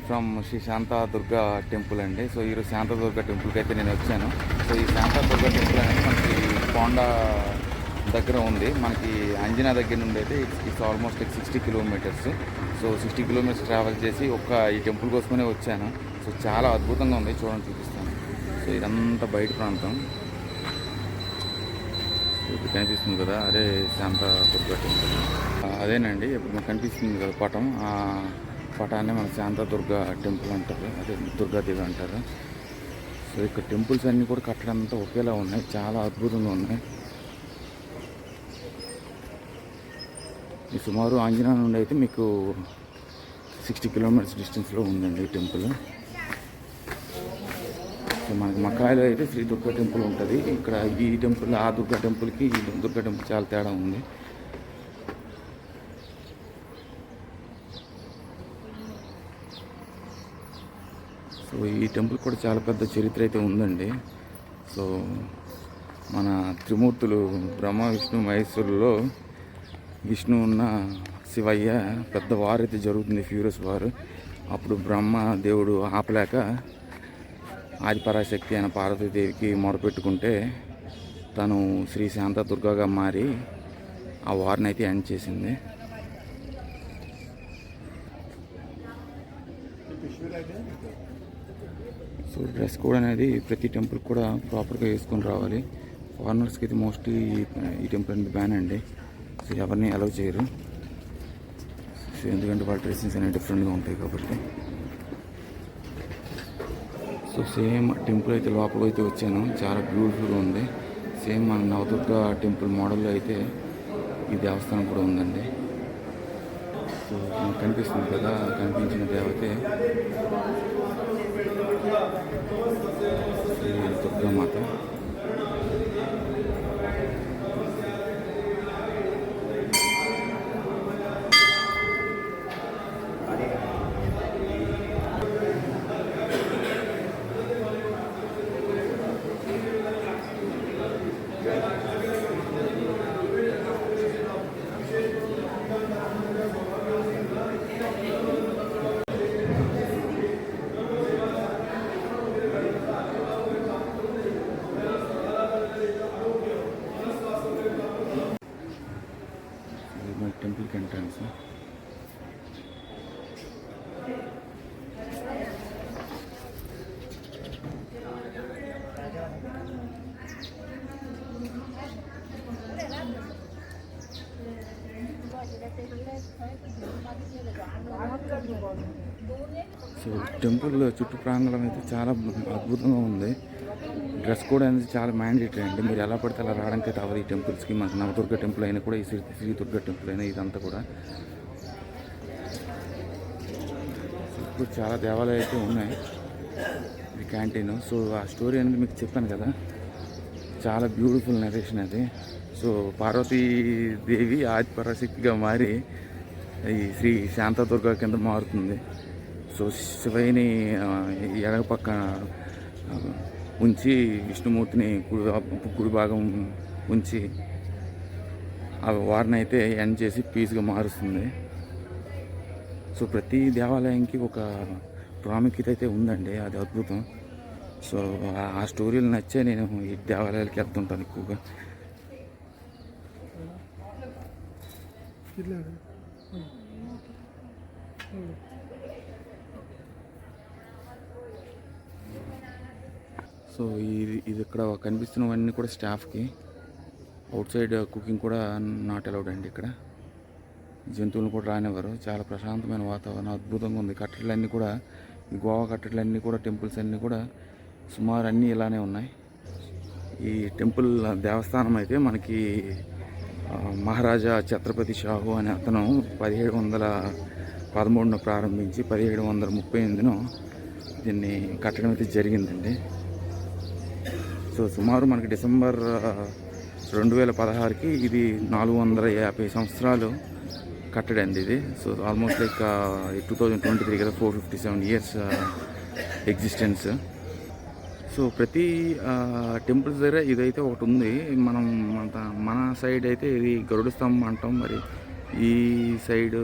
Coming from Shri Shanta Durga temple అండి. So ఈరోజు శాంతా దుర్గా టెంపుల్కి అయితే నేను వచ్చాను. సో ఈ శాంతా దుర్గా టెంపుల్ అనేది మనకి కొండ దగ్గర ఉంది. మనకి అంజనా దగ్గర నుండి అయితే it's it's almost like sixty kilometres so sixty kilometres travel చేసి ఒక్క ఈ టెంపుల్ కోసమనే వచ్చాను. సో చాలా అద్భుతంగా ఉంది. చూడండి చూపిస్తాను. సో ఇదంతా బయట ప్రాంతం. ఇప్పుడు కనిపిస్తుంది కదా? అదే శాంత దుర్గా టెంపుల్ అదేనండి ఇప్పుడు మనకు కనిపిస్తుంది కదా పటం? పటాన్ని మన శాంత దుర్గా టెంపుల్ అంటారు. అదే దుర్గాదేవి అంటారు. సో ఇక్కడ టెంపుల్స్ అన్నీ కూడా కట్టడం అంతా ఒకేలా ఉన్నాయి. చాలా అద్భుతంగా ఉన్నాయి. ఈ సుమారు ఆంజనేయ నుండి అయితే మీకు సిక్స్టీ కిలోమీటర్స్ డిస్టెన్స్లో ఉందండి ఈ టెంపుల్. సో మనకి మకాయిలో అయితే శ్రీ దుర్గా టెంపుల్ ఉంటుంది. ఇక్కడ ఈ టెంపుల్ ఆ దుర్గా టెంపుల్కి ఈ దుర్గా టెంపుల్ చాలా తేడా ఉంది. సో ఈ టెంపుల్ కూడా చాలా పెద్ద చరిత్ర అయితే ఉందండి. సో మన త్రిమూర్తులు బ్రహ్మ విష్ణు మహేశ్వరుల్లో విష్ణు ఉన్న శివయ్య పెద్ద వార్ అయితే జరుగుతుంది ఫ్యూరస్ వారు. అప్పుడు బ్రహ్మ దేవుడు ఆపలేక ఆదిపరాశక్తి అయిన పార్వతీదేవికి మొరపెట్టుకుంటే తను శ్రీ శాంత దుర్గాగా మారి ఆ వారిని అయితే ఎండ్ చేసింది. సో డ్రెస్ కోడ్ అనేది ప్రతి టెంపుల్ కూడా ప్రాపర్గా వేసుకొని రావాలి. ఫారినర్స్కి అయితే మోస్ట్లీ ఈ టెంపుల్ అనేది బ్యాన్ అండి. సో ఎవరిని అలౌ చేయరు. సో ఎందుకంటే వాళ్ళ డ్రెస్సింగ్స్ అనేవి డిఫరెంట్గా ఉంటాయి కాబట్టి. సో సేమ్ టెంపుల్ అయితే లోపల అయితే వచ్చాను. చాలా బ్యూటిఫుల్గా ఉంది. సేమ్ మన నవదుర్గ టెంపుల్ మోడల్లో అయితే ఈ దేవస్థానం కూడా ఉందండి. సో మనకు కనిపిస్తుంది కదా కనిపించిన దేవతే. శ్రీ దుర్గామాత. ఇది మన టెంపుల్కి ఎంట్రన్స్ టెంపుల్ చుట్టూ ప్రాంగణం అయితే చాలా అద్భుతంగా ఉంది. డ్రెస్ కోడ్ అనేది చాలా మ్యాండేటరీ అండి. మీరు ఎలా పడితే అలా రావడానికి అయితే అవ్వదు. ఈ టెంపుల్స్కి మనకు నవదుర్గ టెంపుల్ అయినా కూడా ఈ శ్రీ శ్రీ దుర్గ టెంపుల్ అయినా ఇదంతా కూడా. ఇప్పుడు చాలా దేవాలయాలు అయితే ఉన్నాయి. ఇది క్యాంటీన్. సో ఆ స్టోరీ అనేది మీకు చెప్పాను కదా. చాలా బ్యూటిఫుల్ నరేషన్ అది. సో పార్వతీదేవి ఆది పరాశక్తిగా మారి ఈ శ్రీ శాంతదుర్గ కింద మారుతుంది. సో శివయ్యని ఎడగ పక్క ఉంచి విష్ణుమూర్తిని కుడి కుడి భాగం ఉంచి ఆ వారిని అయితే ఎండ్ చేసి పీస్గా మారుస్తుంది. సో ప్రతి దేవాలయంకి ఒక ప్రాముఖ్యత అయితే ఉందండి అది అద్భుతం. సో ఆ- స్టోరీలు నచ్చే నేను ఈ దేవాలయాలకి వెళ్తుంటాను ఎక్కువగా. సో ఇది ఇది ఇక్కడ కనిపిస్తున్నవన్నీ కూడా స్టాఫ్కి. అవుట్ సైడ్ కుకింగ్ కూడా నాట్ అలౌడ్ అండి ఇక్కడ. జంతువులను కూడా రానివ్వరు. చాలా ప్రశాంతమైన వాతావరణం అద్భుతంగా ఉంది. కట్టడలన్నీ కూడా ఈ గోవా కట్టడలన్నీ కూడా టెంపుల్స్ అన్నీ కూడా సుమారు అన్నీ ఇలానే ఉన్నాయి. ఈ టెంపుల్ దేవస్థానం అయితే మనకి మహారాజా ఛత్రపతి షాహు అనే అతను పదిహేడు వందల పదమూడున ప్రారంభించి పదిహేడు వందల ముప్పై ఎనిమిదిను దీన్ని కట్టడం అయితే జరిగిందండి. సో సుమారు మనకి డిసెంబర్ రెండు వేల పదహారుకి ఇది నాలుగు వందల యాభై సంవత్సరాలు కట్టడండి ఇది. So almost like two thousand twenty three కదా four fifty seven years existence. So ప్రతి టెంపుల్స్ దగ్గర ఇదైతే ఒకటి ఉంది. మనం మన మన సైడ్ అయితే ఇది గరుడ స్తంభం అంటాం. మరి ఈ సైడ్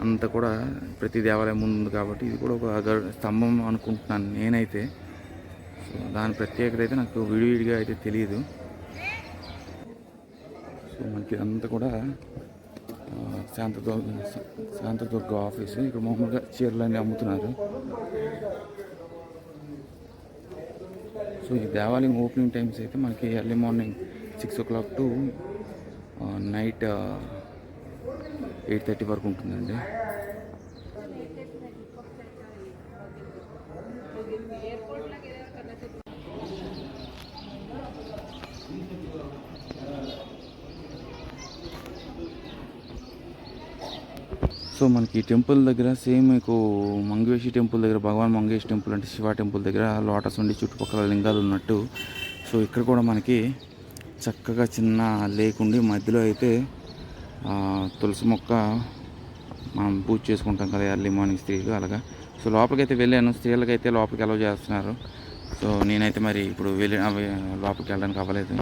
అంతా కూడా ప్రతి దేవాలయం ఉంది కాబట్టి ఇది కూడా ఒక గరు- స్తంభం అనుకుంటున్నాను నేనైతే. సో దాని ప్రత్యేకత అయితే నాకు విడివిడిగా అయితే తెలియదు సో మనకి ఇదంతా కూడా శాంతదుర్గ శాంతదుర్గ ఆఫీసు. ఇక్కడ మామూలుగా చీరలు అన్నీ అమ్ముతున్నారు. సో ఈ దేవాలయం ఓపెనింగ్ టైమ్స్ అయితే మనకి early morning six o'clock to night eight thirty వరకు ఉంటుందండి. సో మనకి టెంపుల్ దగ్గర సేమ్ మీకు మంగేషి టెంపుల్ దగ్గర భగవాన్ మంగేష్ టెంపుల్ అంటే శివ టెంపుల్ దగ్గర లోటస్ ఉండి చుట్టుపక్కల లింగాలు ఉన్నట్టు. సో ఇక్కడ కూడా మనకి చక్కగా చిన్న లేక్ ఉండి మధ్యలో అయితే తులసి మొక్క మనం పూజ చేసుకుంటాం కదా ఎర్లీ మార్నింగ్ స్త్రీలు అలాగా. సో లోపలికైతే వెళ్ళాను స్త్రీలకైతే అయితే లోపలికి అలౌ చేస్తున్నారు. సో నేనైతే మరి ఇప్పుడు వెళ్ళి లోపలికి వెళ్ళడానికి అవ్వలేదు.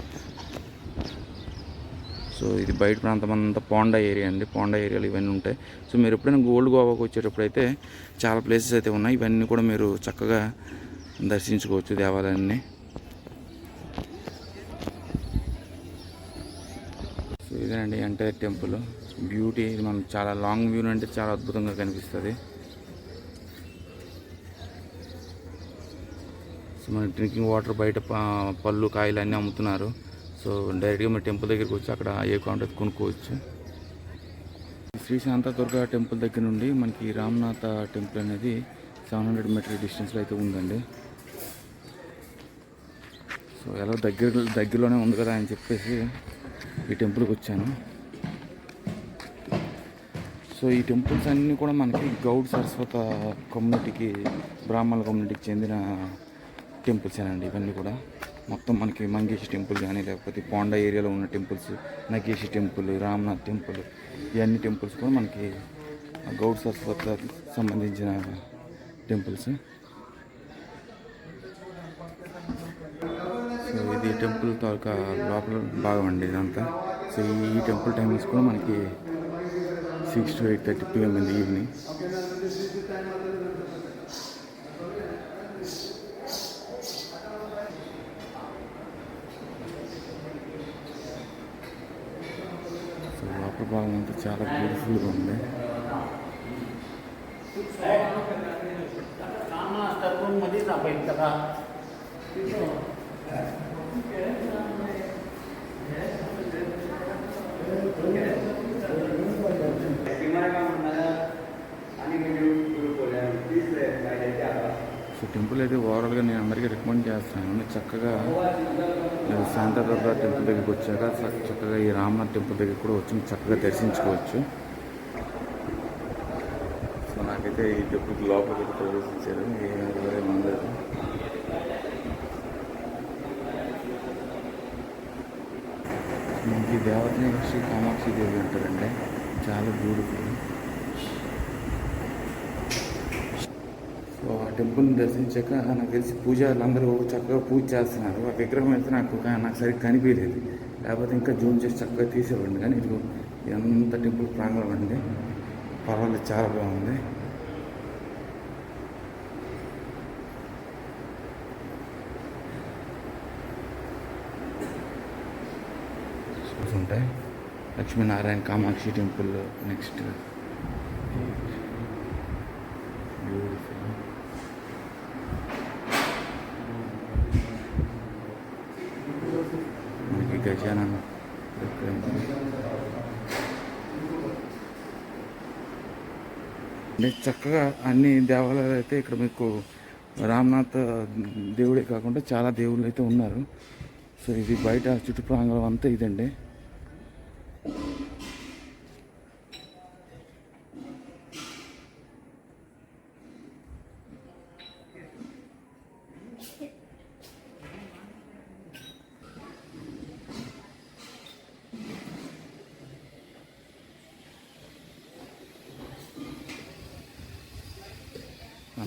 ఇది బయట ప్రాంతం అంతా పోండా ఏరియా అండి. పోండా ఏరియాలు ఇవన్నీ ఉంటాయి. సో మీరు ఎప్పుడైనా గోల్డ్ గోవాకి వచ్చేటప్పుడు అయితే చాలా ప్లేసెస్ అయితే ఉన్నాయి. ఇవన్నీ కూడా మీరు చక్కగా దర్శించుకోవచ్చు దేవాలయాన్ని. సో ఇదేనండి ఎంటైర్ టెంపుల్ బ్యూటీ ఇది మనం చాలా లాంగ్ వ్యూ అంటే చాలా అద్భుతంగా కనిపిస్తుంది. సో మన డ్రింకింగ్ వాటర్ బయట పళ్ళు కాయలు అన్నీ అమ్ముతున్నారు. సో డైరెక్ట్గా మీరు టెంపుల్ దగ్గరికి వచ్చి అక్కడ ఏ కాంటాక్ట్ కొనుక్కోవచ్చు. శ్రీ శాంత దుర్గా టెంపుల్ దగ్గర నుండి మనకి రామ్నాథ టెంపుల్ అనేది సెవెన్ హండ్రెడ్ మీటర్ డిస్టెన్స్లో అయితే ఉందండి. సో ఎలా దగ్గర దగ్గరలోనే ఉంది కదా అని చెప్పేసి ఈ టెంపుల్కి వచ్చాను. సో ఈ టెంపుల్స్ అన్నీ కూడా మనకి గౌడ్ సరస్వత కమ్యూనిటీకి బ్రాహ్మణ కమ్యూనిటీకి చెందిన టెంపుల్స్ అండి ఇవన్నీ కూడా. మొత్తం మనకి మంగేషి టెంపుల్ కానీ లేకపోతే పోండా ఏరియాలో ఉన్న temples Nageshi temple Ramnath temple ఇవన్నీ టెంపుల్స్ కూడా మనకి గౌడ్ సరస్వతకి సంబంధించిన టెంపుల్స్. సో ఇది టెంపుల్ తాలూకా లోపల భాగం అండి ఇదంతా. సో ఈ టెంపుల్ టైమింగ్స్ కూడా మనకి six to eight thirty PM evening. So లోపల భాగం అంతా చాలా బ్యూటిఫుల్గా ఉంది मध्ये आपण कथा టెంపుల్ అయితే ఓవరాల్గా నేను అందరికీ రికమెండ్ చేస్తున్నాను చక్కగా మీరు శాంతదుర్గ టెంపుల్ దగ్గరికి వచ్చాక చక్కగా ఈ రామనాథ్ టెంపుల్ దగ్గర కూడా వచ్చి చక్కగా దర్శించుకోవచ్చు. సో నాకైతే ఈ టెంపుల్కి లోపలికి ప్రవేశించారు ఏ ఉండదు మనకి దేవతని శ్రీ కామాక్షి దేవి అంటారండి. చాలా బ్యూటిఫుల్ సో ఆ టెంపుల్ని దర్శించాక నాకు తెలిసి పూజారులు అందరూ చక్కగా పూజ చేస్తున్నారు. ఆ విగ్రహం అయితే నాకు నాకు సరిగ్గా కనిపించలేదు. లేకపోతే ఇంకా జూమ్ చేసి చక్కగా తీసేవాడిని. కానీ ఇప్పుడు ఎంత టెంపుల్ ప్రాంగణం అండి. పర్వాలేదు చాలా బాగుంది. ఉంటాయి Lakshminarayana Kamakshi temple next beautiful మనకి గజానన మీకు చక్కగా అన్ని దేవాలయాలు అయితే ఇక్కడ మీకు రామ్నాథ్ దేవుడే కాకుండా చాలా దేవుళ్ళు అయితే ఉన్నారు. సో ఇది బయట చుట్టుప్రాంగణం అంతా ఇదండి.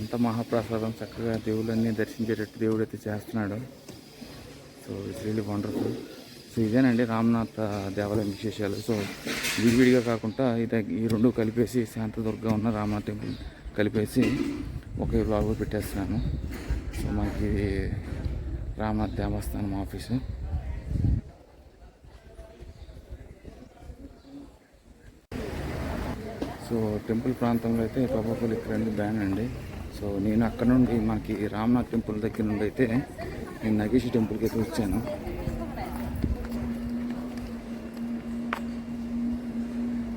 అంత మహాప్రసాదం చక్కగా దేవుళ్ళన్నీ దర్శించేటట్టు దేవుడు అయితే చేస్తున్నాడు. So it's really wonderful so ఇదేనండి రామ్నాథ్ దేవాలయం విశేషాలు. సో విడివిడిగా కాకుండా ఇది ఈ రెండు కలిపేసి శాంతదుర్గ ఉన్న రామ్నాథ్ టెంపుల్ కలిపేసి ఒకే బ్లాగ్లో పెట్టేస్తున్నాను. సో మనకి రామనాథ్ రామ్నాథ్ దేవస్థానం ఆఫీసు. సో టెంపుల్ ప్రాంతంలో అయితే పబ్బాపల్లి ఇక్కడ బ్యాన్ అండి. సో నేను అక్కడ నుండి మనకి రామ్నాథ్ టెంపుల్ దగ్గర నుండి అయితే నేను నగేష్ టెంపుల్కి అయితే వచ్చాను.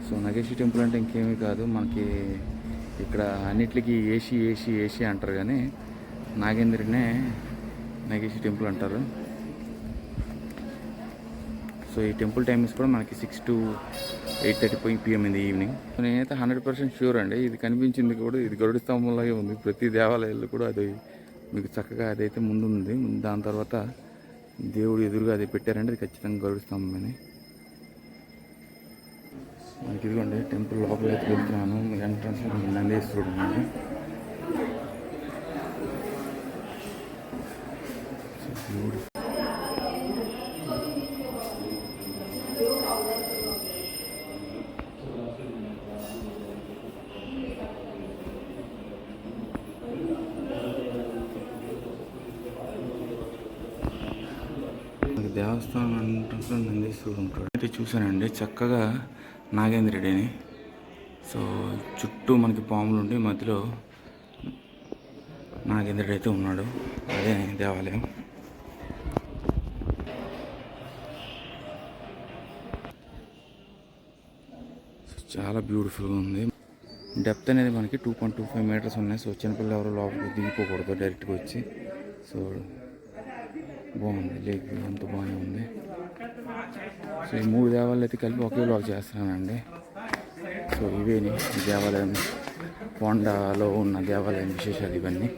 సో నగేష్ టెంపుల్ అంటే ఇంకేమీ కాదు. మనకి ఇక్కడ అన్నిటికీ ఏసీ ఏసీ ఏసీ అంటారు కానీ నాగేంద్రనే నగేష్ టెంపుల్ అంటారు. సో ఈ టెంపుల్ టైమింగ్స్ కూడా మనకి సిక్స్ టు ఎయిట్ థర్టీ పోయి పిఎం ఇన్ ది ఈవినింగ్ నేనైతే హండ్రెడ్ పర్సెంట్ షూర్ అండి. ఇది కనిపించింది కూడా ఇది గరుడు స్తంభంలాగే ఉంది. ప్రతి దేవాలయాల్లో కూడా అది మీకు చక్కగా అదైతే ముందు ఉంది దాని తర్వాత దేవుడు ఎదురుగా అది పెట్టారంటే అది ఖచ్చితంగా గరుడి స్తంభం అని మనకి ఇదిగోండి టెంపుల్ లోపల అయితే వెళ్తున్నాను ఎంట్రన్స్ నందేశ్వరుడు అండి సో beautiful. మనకి ఉంటాడు అయితే చూశానండి చక్కగా నాగేంద్రుడి అని సో చుట్టూ మనకి పాములు ఉండి మధ్యలో నాగేంద్రుడు అయితే ఉన్నాడు. అదే దేవాలయం. చాలా బ్యూటిఫుల్గా ఉంది. డెప్త్ అనేది మనకి two point two five metres ఉన్నాయి. సో చిన్నపిల్లలు ఎవరు లోపలికి దిగిపోకూడదు డైరెక్ట్గా వచ్చి. సో బాగుంది లేక్ వ్యూ అంతా బాగానే ఉంది. సో ఈ మూడు దేవాలయాలు అయితే కలిపి ఒకే బ్లాగ్ చేస్తున్నానండి. సో ఇవేని దేవాలయం కొండలో ఉన్న దేవాలయం విశేషాలు ఇవన్నీ.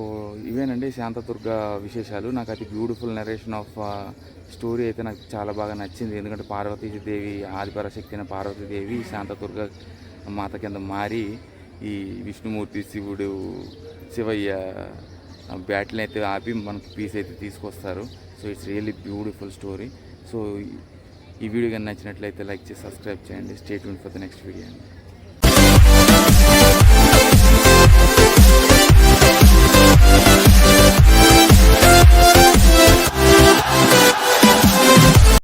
సో ఇవేనండి శాంతదుర్గ విశేషాలు. నాకు అది బ్యూటిఫుల్ నరేషన్ ఆఫ్ స్టోరీ అయితే నాకు చాలా బాగా నచ్చింది. ఎందుకంటే పార్వతీదేవి ఆదిపరాశక్తి అయిన పార్వతీదేవి శాంతదుర్గ మాత కింద మారి ఈ విష్ణుమూర్తి శివుడు శివయ్య బ్యాటిల్ అయితే ఆపి మనకు పీస్ అయితే తీసుకొస్తారు. So it's really beautiful story so ఈ వీడియో కానీ నచ్చినట్లయితే లైక్ చేసి సబ్స్క్రైబ్ చేయండి. State for the next video అండి